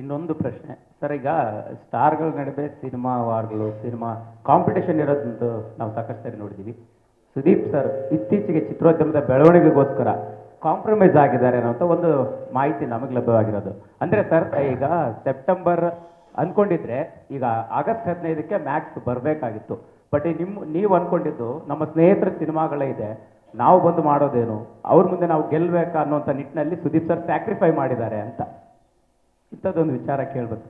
ಇನ್ನೊಂದು ಪ್ರಶ್ನೆ. ಸರ್, ಈಗ ಸ್ಟಾರ್ಗಳ ನಡುವೆ ಸಿನಿಮಾ ವಾರ್ಗಳು, ಸಿನಿಮಾ ಕಾಂಪಿಟೇಷನ್ ಇರೋದಂತೂ ನಾವು ಸಾಕಷ್ಟು ನೋಡಿದ್ದೀವಿ ಸುದೀಪ್ ಸರ್, ಇತ್ತೀಚೆಗೆ ಚಿತ್ರೋದ್ಯಮದ ಬೆಳವಣಿಗೆಗೋಸ್ಕರ ಕಾಂಪ್ರಮೈಸ್ ಆಗಿದ್ದಾರೆ ಅನ್ನೋಂಥ ಒಂದು ಮಾಹಿತಿ ನಮಗೆ ಲಭ್ಯವಾಗಿರೋದು. ಅಂದರೆ ಸರ್, ಈಗ ಸೆಪ್ಟೆಂಬರ್ ಅನ್ಕೊಂಡಿದ್ರೆ ಈಗ ಆಗಸ್ಟ್ ಹದಿನೈದಕ್ಕೆ ಮ್ಯಾಕ್ಸ್ ಬರಬೇಕಾಗಿತ್ತು. ಬಟ್ ನಿಮ್ಮ ನೀವು ಅನ್ಕೊಂಡಿದ್ದು ನಮ್ಮ ಸ್ನೇಹಿತರ ಸಿನಿಮಾಗಳೇ ಇದೆ. ನಾವು ಬಂದು ಮಾಡೋದೇನು? ಅವ್ರ ಮುಂದೆ ನಾವು ಗೆಲ್ಬೇಕಾ ಅನ್ನೋಂಥ ನಿಟ್ಟಿನಲ್ಲಿ ಸುದೀಪ್ ಸರ್ ಸ್ಯಾಕ್ರಿಫೈ ಮಾಡಿದ್ದಾರೆ ಅಂತ. ಇಂಥದ್ದೊಂದು ವಿಚಾರ ಕೇಳ್ಬೇಕು.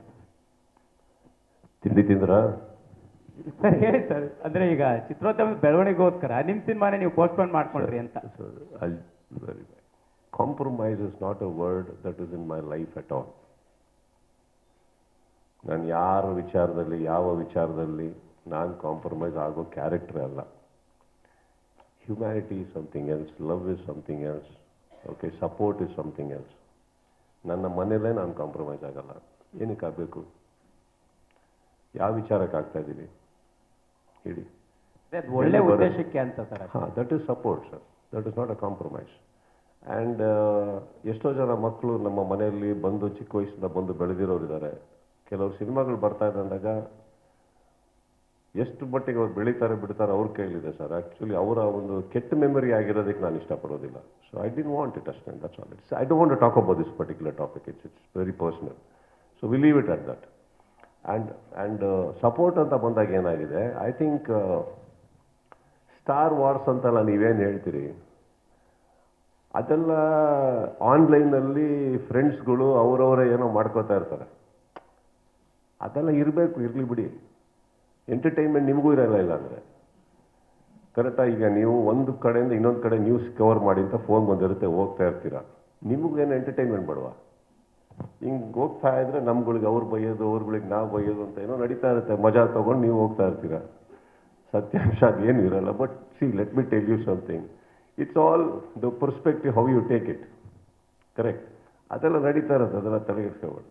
ತಿಂಡಿ ತಿಂದ್ರ? ಸರ್ ಹೇಳಿ ಸರ್. ಅಂದ್ರೆ ಈಗ ಚಿತ್ರೋದ್ಯಮದ ಬೆಳವಣಿಗೆಗೋಸ್ಕರ ನಿಮ್ ಸಿನಿಮಾನೇ ನೀವು ಪೋಸ್ಟ್ಪೋನ್ ಮಾಡ್ಕೊಂಡ್ರಿ ಅಂತ. Compromise is not a word that is in my life at all ನಾನು ಯಾರ ವಿಚಾರದಲ್ಲಿ ಯಾವ ವಿಚಾರದಲ್ಲಿ ನಾನು ಕಾಂಪ್ರಮೈಸ್ ಆಗೋ ಕ್ಯಾರೆಕ್ಟರ್ ಅಲ್ಲ. Humanity is something else love is something else okay support is something else ನನ್ನ ಮನೆಯಲ್ಲೇ ನಾನು ಕಾಂಪ್ರಮೈಸ್ ಆಗಲ್ಲ. ಏನಕ್ಕೆ ಆಗಬೇಕು? ಯಾವ ವಿಚಾರಕ್ಕೆ ಆಗ್ತಾ ಇದ್ದೀವಿ ಹೇಳಿ. ಒಳ್ಳೆ ಉದ್ದೇಶಕ್ಕೆ ಅಂತ ಸರ್. ಹಾಂ that is support sir that is not a compromise and ಎಷ್ಟೋ ಜನ ಮಕ್ಕಳು ನಮ್ಮ ಮನೆಯಲ್ಲಿ ಬಂದು ಚಿಕ್ಕ ವಯಸ್ಸಿಂದ ಬಂದು ಬೆಳೆದಿರೋರಿದ್ದಾರೆ. ಕೆಲವು ಸಿನಿಮಾಗಳು ಬರ್ತಾ ಇದೆ ಅಂದಾಗ ಎಷ್ಟು ಮಟ್ಟಿಗೆ ಅವ್ರು ಬೆಳೀತಾರೆ, ಬಿಡ್ತಾರೆ ಅವ್ರ ಕೈಲಿದೆ ಸರ್. ಆ್ಯಕ್ಚುಲಿ ಅವರ ಒಂದು ಕೆಟ್ಟ ಮೆಮೊರಿ ಆಗಿರೋದಕ್ಕೆ ನಾನು ಇಷ್ಟಪಡೋದಿಲ್ಲ. So I didn't want it ಅಷ್ಟೇ that's all it's I don't want talk about this particular topic it's it's very personal so we leave it at that and and support ಅಂತ ಬಂದಾಗ ಏನಾಗಿದೆ? ಐ ಥಿಂಕ್ ಸ್ಟಾರ್ ವಾರ್ಸ್ ಅಂತೆಲ್ಲ ನೀವೇನು ಹೇಳ್ತೀರಿ? ಅದೆಲ್ಲ ಆನ್ಲೈನಲ್ಲಿ ಫ್ರೆಂಡ್ಸ್ಗಳು ಅವರವರೇ ಏನೋ ಮಾಡ್ಕೋತಾ ಇರ್ತಾರೆ. ಅದೆಲ್ಲ ಇರಬೇಕು, ಇರಲಿ ಬಿಡಿ. ಎಂಟರ್ಟೈನ್ಮೆಂಟ್ ನಿಮಗೂ ಇರಲ್ಲ ಇಲ್ಲ ಅಂದರೆ. ಕರೆಕ್ಟಾಗಿ ಈಗ ನೀವು ಒಂದು ಕಡೆಯಿಂದ ಇನ್ನೊಂದು ಕಡೆ ನ್ಯೂಸ್ ಕವರ್ ಮಾಡಿ ಅಂತ ಫೋನ್ ಬಂದಿರುತ್ತೆ, ಹೋಗ್ತಾ ಇರ್ತೀರಾ? ನಿಮಗೇನು ಎಂಟರ್ಟೈನ್ಮೆಂಟ್ ಮಾಡುವ ಹಿಂಗೆ ಹೋಗ್ತಾ ಇದ್ರೆ ನಮ್ಗಳಿಗೆ ಅವ್ರು ಬೈಯೋದು, ಅವ್ರಗಳಿಗೆ ನಾವು ಬೈಯೋದು ಅಂತ ಏನೋ ನಡೀತಾ ಇರುತ್ತೆ. ಮಜಾ ತೊಗೊಂಡು ನೀವು ಹೋಗ್ತಾ ಇರ್ತೀರ? ಸತ್ಯಾಂಶ ಅದೇನು ಇರಲ್ಲ but see let me tell you something it's all the perspective how you take it correct ಅದೆಲ್ಲ ನಡೀತಾ ಇರುತ್ತೆ, ಅದೆಲ್ಲ ತಲೆಗೆಡ್ಸ್ಕೊಬೇಡಿ.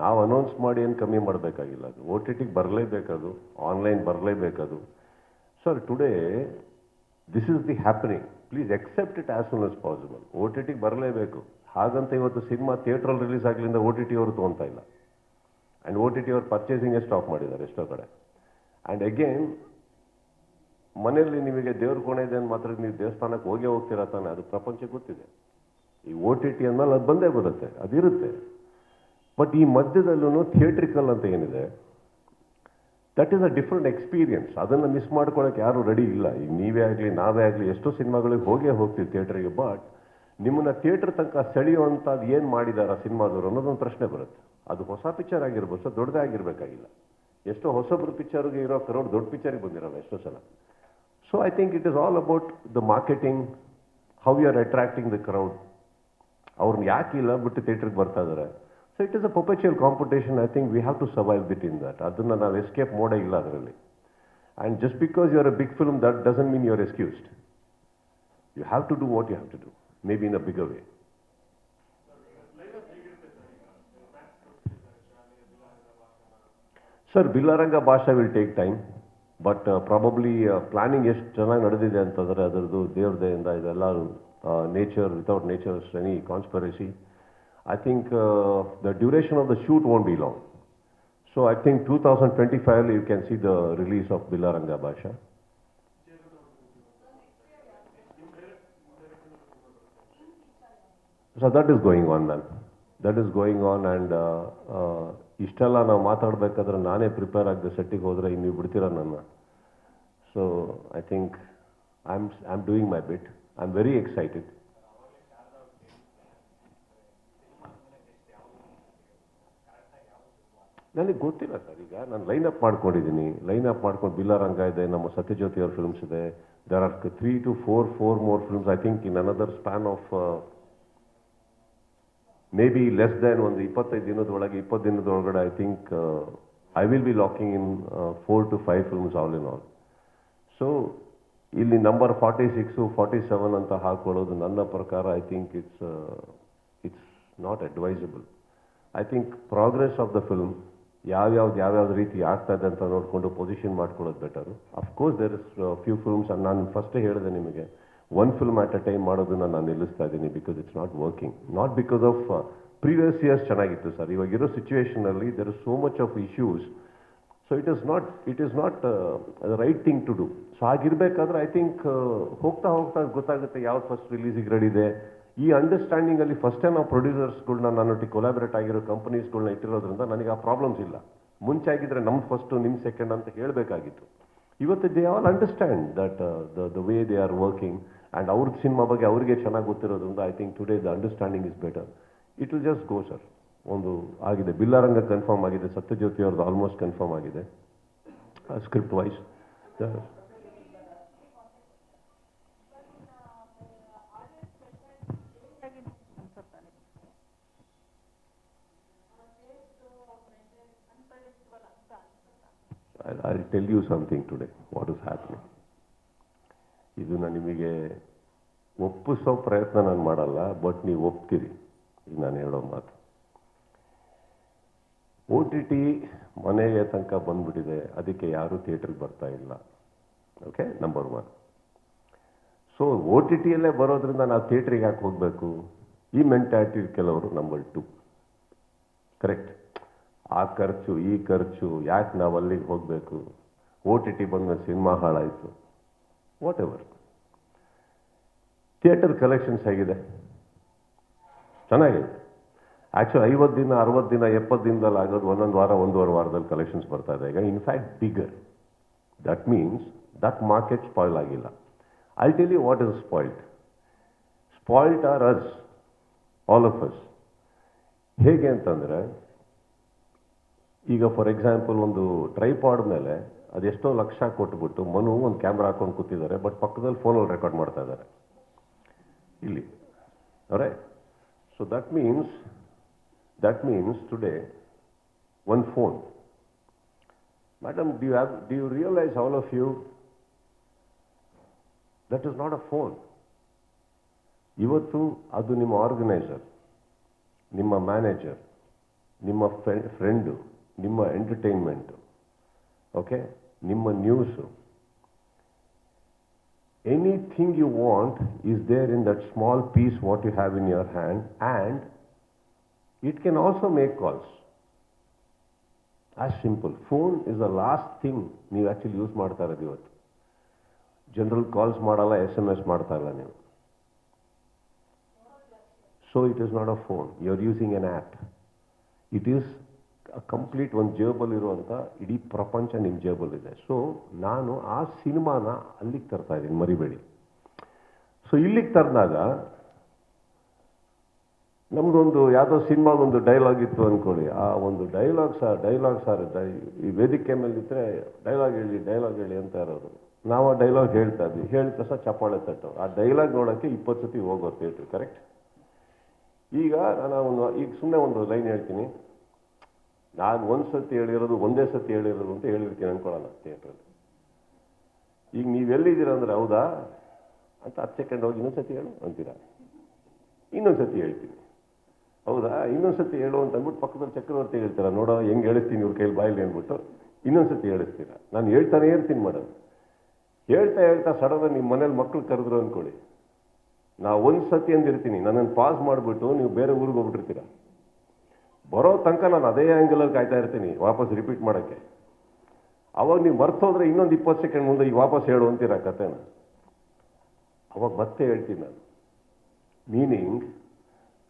ನಾವು ಅನೌನ್ಸ್ ಮಾಡಿ ಏನು ಕಮ್ಮಿ ಮಾಡಬೇಕಾಗಿಲ್ಲ ಅದು. ಒ ಟಿ ಟಿಗೆ ಬರಲೇಬೇಕದು online ಬರಲೇಬೇಕದು. Sir today this is the happening please accept it as soon as possible O T ಟಿಗೆ ಬರಲೇಬೇಕು. ಹಾಗಂತ ಇವತ್ತು ಸಿನಿಮಾ ಥಿಯೇಟ್ರಲ್ಲಿ ರಿಲೀಸ್ ಆಗಲಿಂದ ಒ ಟಿ ಟಿ ಅವರು ತೊಗೊತಾ ಇಲ್ಲ. ಆ್ಯಂಡ್ ಒ ಟಿ ಟಿ ಅವ್ರು ಪರ್ಚೇಸಿಂಗೇ ಸ್ಟಾಪ್ ಮಾಡಿದ್ದಾರೆ ಎಷ್ಟೋ ಕಡೆ. ಆ್ಯಂಡ್ ಅಗೇನ್ ಮನೆಯಲ್ಲಿ ನಿಮಗೆ ದೇವ್ರ ಕೋಣೆ ಇದೆ ಅಂತ ಮಾತ್ರ ನೀವು ದೇವಸ್ಥಾನಕ್ಕೆ ಹೋಗೇ ಹೋಗ್ತೀರಾ ತಾನೆ? ಅದು ಪ್ರಪಂಚಕ್ಕೆ ಗೊತ್ತಿದೆ. ಈ ಒ ಟಿ ಟಿ ಅಂದಮೇಲೆ ಅದು ಬಂದೇ ಬರುತ್ತೆ, ಅದಿರುತ್ತೆ. ಬಟ್ ಈ ಮಧ್ಯದಲ್ಲೂ ಥಿಯೇಟ್ರಿಕಲ್ ಅಂತ ಏನಿದೆ? That is a different experience ಅದನ್ನು ಮಿಸ್ ಮಾಡ್ಕೊಳ್ಳೋಕೆ ಯಾರೂ ರೆಡಿ ಇಲ್ಲ. ಈಗ ನೀವೇ ಆಗಲಿ, ನಾವೇ ಆಗಲಿ, ಎಷ್ಟೋ ಸಿನಿಮಾಗಳಿಗೆ ಹೋಗೇ ಹೋಗ್ತೀವಿ ಥಿಯೇಟ್ರಿಗೆ ಬಟ್ ನಿಮ್ಮನ್ನು ಥಿಯೇಟ್ರ್ ತನಕ ಸೆಳೆಯುವಂಥದ್ದು ಏನು ಮಾಡಿದಾರ ಸಿನಿಮಾದವರು ಅನ್ನೋದೊಂದು ಪ್ರಶ್ನೆ ಬರುತ್ತೆ. ಅದು ಹೊಸ ಪಿಕ್ಚರ್ ಆಗಿರ್ಬೋದು, ಸರ್, ದೊಡ್ಡದೇ ಆಗಿರಬೇಕಾಗಿಲ್ಲ. ಎಷ್ಟೋ ಹೊಸಬ್ರು ಪಿಕ್ಚರ್ಗೆ ಇರೋ ಕರೋಡ್ ದೊಡ್ಡ ಪಿಕ್ಚರ್ಗೆ ಬಂದಿರಲ್ಲ ಎಷ್ಟೋ ಸಲ. So I think it is all about the marketing how you are attracting the crowd ಅವ್ರನ್ನ ಯಾಕಿಲ್ಲ ಬಿಟ್ಟು ಥಿಯೇಟ್ರಿಗೆ ಬರ್ತಾ ಇದ್ದಾರೆ so it is a ಪೊಪೆಚುಯಲ್ competition I think we have to survive but in that ಅದನ್ನು ನಾವು ಎಸ್ಕೇಪ್ ಮಾಡೇ ಇಲ್ಲ ಅದರಲ್ಲಿ. And just because you are a big film that doesn't mean you are excused you have to do what you have to do may be in a big way sir Billaranga Bhasha will take time but probably planning ಎಷ್ಟು ಚೆನ್ನಾಗಿ ನಡೆದಿದೆ ಅಂತಂದರೆ ಅದರದ್ದು ದೇವ್ರದೆಯಿಂದ ಇದೆಲ್ಲ nature without nature any conspiracy I think the duration of the shoot won't be long so I think two thousand twenty five you can see the release of Billaranga Bhasha so that is going on ma'am that is going on and ಇಷ್ಟೆಲ್ಲ ನಾವು ಮಾತಾಡಬೇಕಾದ್ರೆ ನಾನೇ prepare ಆಗದೆ ಸೆಟ್ಟಿಗೆ ಹೋದರೆ ನೀವು ಬಿಡ್ತೀರ ನನ್ನ? So I think I am I am doing my bit I am very excited ನನಗೆ ಗೊತ್ತಿಲ್ಲ ಸರ್. ಈಗ ನಾನು ಲೈನ್ ಅಪ್ ಮಾಡ್ಕೊಂಡಿದ್ದೀನಿ. ಲೈನ್ ಅಪ್ ಮಾಡ್ಕೊಂಡು ಬಿಲ್ಲಾರಂಗ ಇದೆ, ನಮ್ಮ ಸತ್ಯಜ್ಯೋತಿ ಅವ್ರ ಫಿಲ್ಮ್ಸ್ ಇದೆ. There are three to four four more films I think in another span of maybe less than ಒಂದು ಇಪ್ಪತ್ತೈದು ದಿನದೊಳಗೆ ಇಪ್ಪತ್ತು ದಿನದೊಳಗಡೆ I think I will be locking in four to five films all in all so ಇಲ್ಲಿ number forty six forty seven ಅಂತ ಹಾಕೊಳ್ಳೋದು ನನ್ನ ಪ್ರಕಾರ I think it's it's not advisable I think progress of the film ಯಾವ್ಯಾವ್ದು ಯಾವ್ಯಾವ್ದು ರೀತಿ ಆಗ್ತಾ ಇದೆ ಅಂತ ನೋಡಿಕೊಂಡು ಪೊಸಿಷನ್ ಮಾಡ್ಕೊಳ್ಳೋದು better of course there is few films ನಾನು ಫಸ್ಟೇ ಹೇಳಿದೆ ನಿಮಗೆ one film at a time ಮಾಡೋದನ್ನ ನಾನು ನಿಲ್ಲಿಸ್ತಾ ಇದ್ದೀನಿ because it's not working not because of previous years ಚೆನ್ನಾಗಿತ್ತು ಸರ್ ಇವಾಗಿರೋ ಸಿಚುವೇಶನಲ್ಲಿ there is so much of issues so it is not it is not right thing to do so ಆಗಿರಬೇಕಾದ್ರೆ I think ಹೋಗ್ತಾ ಹೋಗ್ತಾ ಗೊತ್ತಾಗುತ್ತೆ ಯಾವ್ದು ಫಸ್ಟ್ ರಿಲೀಸಿಗೆ ರೆಡಿ ಇದೆ ಈ understanding ಅಲ್ಲಿ first time ಆ ಪ್ರೊಡ್ಯೂಸರ್ಸ್ಗಳನ್ನ ನನ್ನೊಟ್ಟಿಗೆ ಕೊಲಾಬರೇಟ್ ಆಗಿರೋ ಕಂಪನೀಸ್ಗಳನ್ನ ಇಟ್ಟಿರೋದ್ರಿಂದ ನನಗೆ ಆ ಪ್ರಾಬ್ಲಮ್ಸ್ ಇಲ್ಲ. ಮುಂಚೆ ಆಗಿದ್ರೆ ನಮ್ ಫಸ್ಟ್ ನಿಮ್ ಸೆಕೆಂಡ್ ಅಂತ ಹೇಳಬೇಕಾಗಿತ್ತು. ಇವತ್ತು they all understand that the the way they are working and ಅವ್ರ ಸಿನಿಮಾ ಬಗ್ಗೆ ಅವರಿಗೆ ಚೆನ್ನಾಗಿ ಗೊತ್ತಿರೋದ್ರಿಂದ I think today the understanding is better it will just go sir ಒಂದು ಆಗಿದೆ. ಬಿಲ್ಲಾರಂಗ ಕನ್ಫರ್ಮ್ ಆಗಿದೆ. ಸತ್ಯಜ್ಯೋತಿ ಅವ್ರದ್ದು ಆಲ್ಮೋಸ್ಟ್ ಕನ್ಫರ್ಮ್ ಆಗಿದೆ. Script wise I tell you something today what is happening ಇದು ನಾನು ನಿಮಗೆ ಒಪ್ಪಿಸೋ ಪ್ರಯತ್ನ ನಾನು ಮಾಡಲ್ಲ ಬಟ್ ನೀವು ಒಪ್ತೀರಿ. ಈಗ ನಾನು ಹೇಳೋ ಮಾತು. ಓ ಟಿ ಟಿ ಮನೆಗೆ ತನಕ ಬಂದ್ಬಿಟ್ಟಿದೆ, ಅದಕ್ಕೆ ಯಾರೂ ಥಿಯೇಟ್ರಿಗೆ ಬರ್ತಾ ಇಲ್ಲ. Okay number one so O T ಟಿಯಲ್ಲೇ ಬರೋದ್ರಿಂದ ನಾವು ಥಿಯೇಟ್ರಿಗೆ ಯಾಕೆ ಹೋಗಬೇಕು? ಈ ಮೆಂಟ್ಯಾಲಿಟಿ ಕೆಲವರು ನಂಬರ್ ಟು ಕರೆಕ್ಟ್ ಆ ಖರ್ಚು, ಈ ಖರ್ಚು, ಯಾಕೆ ನಾವು ಅಲ್ಲಿಗೆ ಹೋಗಬೇಕು? ಓ ಟಿ ಟಿ ಬಂದ ಸಿನಿಮಾ ಹಾಳಾಯಿತು ವಾಟ್ ಎವರ್ ಥಿಯೇಟರ್ ಕಲೆಕ್ಷನ್ಸ್ ಹೇಗಿದೆ? ಚೆನ್ನಾಗಿದೆ. ಆ್ಯಕ್ಚುಲಿ ಐವತ್ತು ದಿನ, ಅರವತ್ತು ದಿನ, ಎಪ್ಪತ್ತು ದಿನದಲ್ಲಿ ಆಗೋದು, ಒಂದೊಂದು ವಾರ, ಒಂದೂವರೆ ವಾರದಲ್ಲಿ ಕಲೆಕ್ಷನ್ಸ್ ಬರ್ತಾ ಇದೆ. ಈಗ in fact bigger that means that market spoil ಆಗಿಲ್ಲ. I tell you what is spoiled spoiled are us all of us ಹೇಗೆ ಅಂತಂದರೆ ಈಗ ಫಾರ್ ಎಕ್ಸಾಂಪಲ್ ಒಂದು ಟ್ರೈಪಾಡ್ ಮೇಲೆ ಅದೆಷ್ಟೋ ಲಕ್ಷ ಕೊಟ್ಬಿಟ್ಟು ಮನು ಒಂದು ಕ್ಯಾಮ್ರಾ ಹಾಕೊಂಡು ಕೂತಿದ್ದಾರೆ ಬಟ್ ಪಕ್ಕದಲ್ಲಿ ಫೋನಲ್ಲಿ ರೆಕಾರ್ಡ್ ಮಾಡ್ತಾ ಇದ್ದಾರೆ. ಇಲ್ಲಿ. ಅವರೇ so that means that means today one phone madam you have do you realise all of you that is not a phone ಇವತ್ತು ಅದು ನಿಮ್ಮ ಆರ್ಗನೈಸರ್ ನಿಮ್ಮ ಮ್ಯಾನೇಜರ್ ನಿಮ್ಮ ಫ್ರೆಂಡು ನಿಮ್ಮ ಎಂಟರ್ಟೈನ್ಮೆಂಟು ಓಕೆ ನಿಮ್ಮ news anything you want is there in that small piece what you have in your hand and it can also make calls as simple phone is the last thing ನೀವು actually use ಮಾಡ್ತಾ ಇರೋದು ಇವತ್ತು general calls ಮಾಡಲ್ಲ S M S ಮಾಡ್ತಾ ಇಲ್ಲ ನೀವು so it is not a phone you are using an app it is complete ಒಂದು ಜೇಬಲ್ ಇರುವಂಥ ಇಡೀ ಪ್ರಪಂಚ ನಿಮ್ಮ ಇದೆ. ಸೊ ನಾನು ಆ ಸಿನಿಮಾನ ಅಲ್ಲಿಗೆ ತರ್ತಾ ಇದ್ದೀನಿ, ಮರಿಬೇಡಿ. ಸೊ ಇಲ್ಲಿಗೆ ತರಿದಾಗ ನಮ್ದೊಂದು ಯಾವುದೋ ಸಿನಿಮಾದೊಂದು ಡೈಲಾಗ್ ಇತ್ತು ಅಂದ್ಕೊಳ್ಳಿ ಆ ಒಂದು ಡೈಲಾಗ್ ಸಹ ಡೈಲಾಗ್ ಸಾರ್ ಈ ವೇದಿಕೆ ಮೇಲೆ ಇದ್ರೆ ಡೈಲಾಗ್ ಹೇಳಿ ಡೈಲಾಗ್ ಹೇಳಿ ಅಂತ ಇರೋದು ನಾವು ಆ ಡೈಲಾಗ್ ಹೇಳ್ತಾ ಇದ್ವಿ. ಹೇಳಿದ ತಕ್ಷಣ ಚಪ್ಪಾಳೆ ತಟ್ಟು. ಆ ಡೈಲಾಗ್ ನೋಡೋಕ್ಕೆ ಇಪ್ಪತ್ತು ಸತಿ ಹೋಗೋ ಥಿಯೇಟ್ರ್ ಕರೆಕ್ಟ್ ಈಗ ನಾನು ಒಂದು, ಈಗ ಸುಮ್ಮನೆ ಒಂದು ಲೈನ್ ಹೇಳ್ತೀನಿ. ನಾನು ಒಂದು ಸತಿ ಹೇಳಿರೋದು, ಒಂದೇ ಸತಿ ಹೇಳಿರೋದು ಅಂತ ಹೇಳಿರ್ತೀನಿ ಅನ್ಕೊಳ್ಳೋಣ ಥಿಯೇಟ್ರಲ್ಲಿ ಈಗ ನೀವು ಎಲ್ಲಿದ್ದೀರ ಅಂದ್ರೆ, ಹೌದಾ? ಅಂತ ಹತ್ತು ಸೆಕೆಂಡ್ ಹೋಗಿ ಇನ್ನೊಂದು ಸತಿ ಹೇಳು ಅಂತೀರಾ? ಇನ್ನೊಂದು ಸತಿ ಹೇಳ್ತೀನಿ. ಹೌದಾ? ಇನ್ನೊಂದು ಸತಿ ಹೇಳು ಅಂತ ಅಂದ್ಬಿಟ್ಟು ಪಕ್ಕದಲ್ಲಿ ಚಕ್ರವರ್ತಿ ಹೇಳ್ತೀರ? ನೋಡೋ, ಹೆಂಗೆ ಹೇಳಿಸ್ತೀನಿ ಇವ್ರ ಕೈಲಿ ಬಾಯಲ್ಲಿ ಅಂದ್ಬಿಟ್ಟು. ಇನ್ನೊಂದು ಸತಿ ಹೇಳಿಸ್ತೀರ? ನಾನು ಹೇಳ್ತಾನೆ ಇರ್ತೀನಿ ಮೇಡಮ್. ಹೇಳ್ತಾ ಹೇಳ್ತಾ ಸಡನ್ ನಿಮ್ಮ ಮನೇಲಿ ಮಕ್ಳು ಕರೆದ್ರು ಅಂದ್ಕೊಳ್ಳಿ ನಾ ಒಂದು ಸತಿ ಅಂದಿರ್ತೀನಿ. ನನ್ನನ್ನು ಪಾಸ್ ಮಾಡಿಬಿಟ್ಟು ನೀವು ಬೇರೆ ಊರಿಗೆ ಹೋಗ್ಬಿಟ್ಟಿರ್ತೀರ? ಬರೋ ತನಕ ನಾನು ಅದೇ ಆ್ಯಂಗಲಲ್ಲಿ ಕಾಯ್ತಾ ಇರ್ತೀನಿ, ವಾಪಸ್ ರಿಪೀಟ್ ಮಾಡೋಕ್ಕೆ. ಅವಾಗ ನೀವು ಮರ್ತೋದ್ರೆ ಇನ್ನೊಂದು ಇಪ್ಪತ್ತು ಸೆಕೆಂಡ್ ಮುಂದೆ ಈಗ ವಾಪಸ್ ಹೇಳು ಅಂತೀರ ಕತೆನ ಅವಾಗ ಮತ್ತೆ ಹೇಳ್ತೀನಿ ನಾನು. Meaning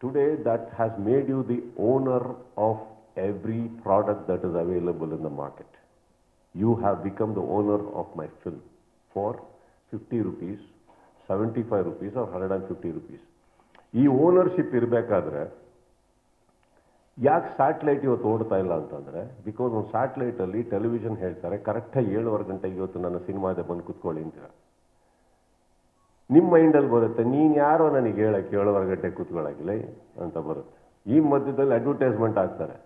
today that has made you the owner of every product that is available in the market you have become the owner of my film for fifty rupees seventy five rupees or hundred and fifty rupees ಈ ownership ಇರಬೇಕಾದ್ರೆ ಯಾಕೆ satellite ಇವತ್ತು ಓಡ್ತಾ ಇಲ್ಲ ಅಂತಂದರೆ because ಒಂದು ಸ್ಯಾಟಲೈಟಲ್ಲಿ television ಹೇಳ್ತಾರೆ ಕರೆಕ್ಟಾಗಿ ಏಳುವರೆ ಗಂಟೆಗೆ ಇವತ್ತು ನನ್ನ ಸಿನಿಮಾದ ಬಂದು ಕುತ್ಕೊಳ್ಳಿ ಅಂತೀರ ನಿಮ್ಮ ಮೈಂಡಲ್ಲಿ ಬರುತ್ತೆ, ನೀನು ಯಾರೋ ನನಗೆ ಹೇಳಕ್ಕೆ ಏಳುವರೆ ಗಂಟೆಗೆ ಕೂತ್ಕೊಳ್ಳೋಗಿಲ್ಲ ಅಂತ ಬರುತ್ತೆ. ಈ ಮಧ್ಯದಲ್ಲಿ ಅಡ್ವರ್ಟೈಸ್ಮೆಂಟ್ ಆಗ್ತಾರೆ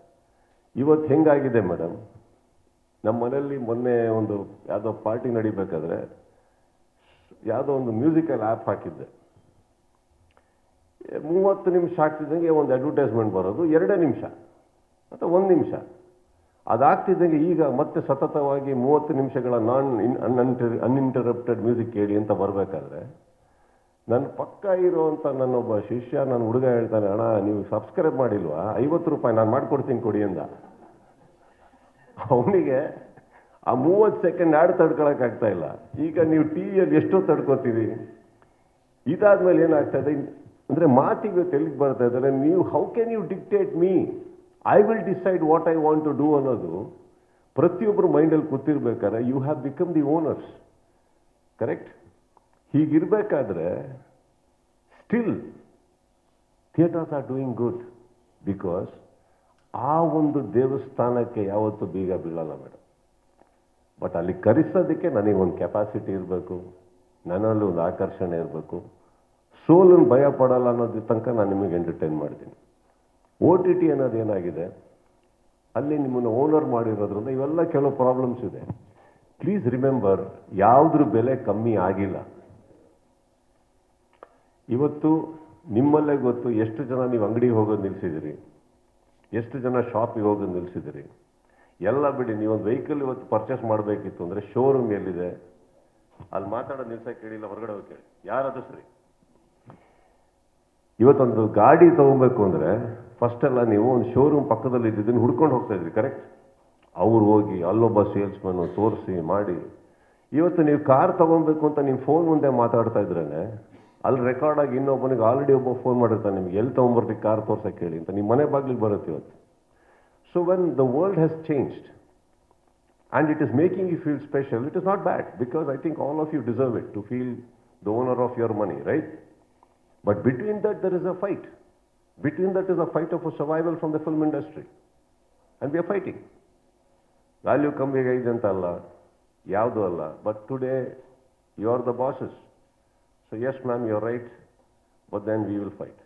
ಇವತ್ತು ಹೆಂಗಾಗಿದೆ ಮೇಡಮ್ ನಮ್ಮ ಮನೆಯಲ್ಲಿ ಮೊನ್ನೆ ಒಂದು ಯಾವುದೋ ಪಾರ್ಟಿ ನಡಿಬೇಕಾದ್ರೆ, ಯಾವುದೋ ಒಂದು ಮ್ಯೂಸಿಕಲ್ ಆ್ಯಪ್ ಹಾಕಿದ್ದೆ. ಮೂವತ್ತು ನಿಮಿಷ ಆಗ್ತಿದ್ದಂಗೆ ಒಂದು ಅಡ್ವರ್ಟೈಸ್ಮೆಂಟ್ ಬರೋದು, ಎರಡೇ ನಿಮಿಷ ಅಥವಾ ಒಂದು ನಿಮಿಷ. ಅದಾಗ್ತಿದ್ದಂಗೆ ಈಗ ಮತ್ತೆ ಸತತವಾಗಿ ಮೂವತ್ತು ನಿಮಿಷಗಳ ನಾನ್ ಇನ್ ಅನ್ಇಂಟರಪ್ಟೆಡ್ ಮ್ಯೂಸಿಕ್ ಕೇಳಿ ಅಂತ ಬರಬೇಕಾದ್ರೆ, ನನ್ನ ಪಕ್ಕ ಇರುವಂಥ ನನ್ನೊಬ್ಬ ಶಿಷ್ಯ, ನನ್ನ ಹುಡುಗ ಹೇಳ್ತಾನೆ, ಅಣ್ಣ, ನೀವು ಸಬ್ಸ್ಕ್ರೈಬ್ ಮಾಡಿಲ್ವಾ? ಐವತ್ತು ರೂಪಾಯಿ ನಾನು ಮಾಡ್ಕೊಡ್ತೀನಿ ಕೊಡಿ ಅಂದ ಅವನಿಗೆ ಆ ಮೂವತ್ತು ಸೆಕೆಂಡ್ ಆಡ್ ತಡ್ಕೊಳಕ್ಕಾಗ್ತಾ ಇಲ್ಲ. ಈಗ ನೀವು ಟಿ ವಿಯಲ್ಲಿ ಎಷ್ಟೋ ತಡ್ಕೋತೀರಿ. ಇದಾದ್ಮೇಲೆ ಏನಾಗ್ತದೆ ಅಂದ್ರೆ ಮಾತಿಗೆ ತೆಲಿಗೆ ಬರ್ತಾ ಇದ್ದಾರೆ. ನೀವು how can you dictate me I will decide what I want to do ಅನ್ನೋದು ಪ್ರತಿಯೊಬ್ಬರು ಮೈಂಡಲ್ಲಿ ಕೂತಿರ್ಬೇಕಾದ್ರೆ you have become the owners correct ಹೀಗಿರಬೇಕಾದ್ರೆ still theatres are doing good because ಆ ಒಂದು ದೇವಸ್ಥಾನಕ್ಕೆ ಯಾವತ್ತೂ ಬೀಗ ಬೀಳಲ್ಲ ಮೇಡಮ್ ಬಟ್ ಅಲ್ಲಿ ಕರೆಸೋದಕ್ಕೆ ಒಂದು ಕೆಪಾಸಿಟಿ ಇರಬೇಕು. ನನ್ನಲ್ಲಿ ಒಂದು ಆಕರ್ಷಣೆ ಇರಬೇಕು. ಸೋಲನ್ನು ಭಯ ಪಡಲ್ಲ ಅನ್ನೋದ್ರ ತನಕ ನಾನು ನಿಮಗೆ ಎಂಟರ್ಟೈನ್ ಮಾಡ್ತೀನಿ. ಓ ಟಿ ಟಿ ಅನ್ನೋದು ಏನಾಗಿದೆ? ಅಲ್ಲಿ ನಿಮ್ಮನ್ನು ಓನರ್ ಮಾಡಿರೋದ್ರಿಂದ ಇವೆಲ್ಲ ಕೆಲವು ಪ್ರಾಬ್ಲಮ್ಸ್ ಇದೆ. ಪ್ಲೀಸ್ ರಿಮೆಂಬರ್ ಯಾವುದ್ರ ಬೆಲೆ ಕಮ್ಮಿ ಆಗಿಲ್ಲ. ಇವತ್ತು ನಿಮ್ಮಲ್ಲೇ ಗೊತ್ತು ಎಷ್ಟು ಜನ ನೀವು ಅಂಗಡಿಗೆ ಹೋಗೋದು ನಿಲ್ಸಿದಿರಿ? ಎಷ್ಟು ಜನ ಶಾಪಿಗೆ ಹೋಗೋದು ನಿಲ್ಲಿಸಿದಿರಿ ಎಲ್ಲ ಬಿಡಿ, ನೀವೊಂದು ವೆಹಿಕಲ್ ಇವತ್ತು ಪರ್ಚೇಸ್ ಮಾಡಬೇಕಿತ್ತು ಅಂದರೆ ಶೋರೂಮ್ ಎಲ್ಲಿದೆ? ಅಲ್ಲಿ ಮಾತಾಡೋದು ನಿಲ್ಸಕ್ಕೆ ಕೇಳಿಲ್ಲ, ಹೊರಗಡೆ ಹೋಗಿ ಕೇಳಿ. ಯಾರಾದರೂ ಸರಿ. ಇವತ್ತೊಂದು ಗಾಡಿ ತೊಗೊಬೇಕು ಅಂದರೆ ಫಸ್ಟ್ ಎಲ್ಲ ನೀವು ಒಂದು ಶೋರೂಮ್ ಪಕ್ಕದಲ್ಲಿ ಇದ್ದಿದ್ದನ್ನು ಹುಡ್ಕೊಂಡು ಹೋಗ್ತಾ ಇದ್ರಿ ಕರೆಕ್ಟ್ ಅವ್ರು ಹೋಗಿ ಅಲ್ಲೊಬ್ಬ ಸೇಲ್ಸ್ಮನ್ನು ತೋರಿಸಿ ಮಾಡಿ ಇವತ್ತು ನೀವು ಕಾರ್ ತೊಗೊಬೇಕು ಅಂತ ನಿಮ್ಮ ಫೋನ್ ಮುಂದೆ ಮಾತಾಡ್ತಾ ಇದ್ರೇ ಅಲ್ಲಿ ರೆಕಾರ್ಡ್ ಆಗಿ ಇನ್ನೊಬ್ಬನಿಗೆ ಆಲ್ರೆಡಿ ಒಬ್ಬ ಫೋನ್ ಮಾಡಿರ್ತಾನೆ ನಿಮ್ಗೆ ಎಲ್ಲಿ ತೊಗೊಂಬರ್ತೀವಿ ಕಾರ್ ತೋರ್ಸಕ್ಕೆ ಹೇಳಿ ಅಂತ ನಿಮ್ಮ ಮನೆ ಬಾಗಿಲಿಗೆ ಬರುತ್ತೆ ಇವತ್ತು so when the world has changed and it is making you feel special, it is not bad because I think all of you deserve it to feel the owner of your money, right? But between that, there is a fight. Between that is a fight of survival from the film industry. And we are fighting. Value ಕಮ್ಮಿ ಆಗಿದೆ ಅಂತ ಅಲ್ಲ ಯಾವುದೂ ಅಲ್ಲ but today you are the bosses so yes ma'am you are right but then we will fight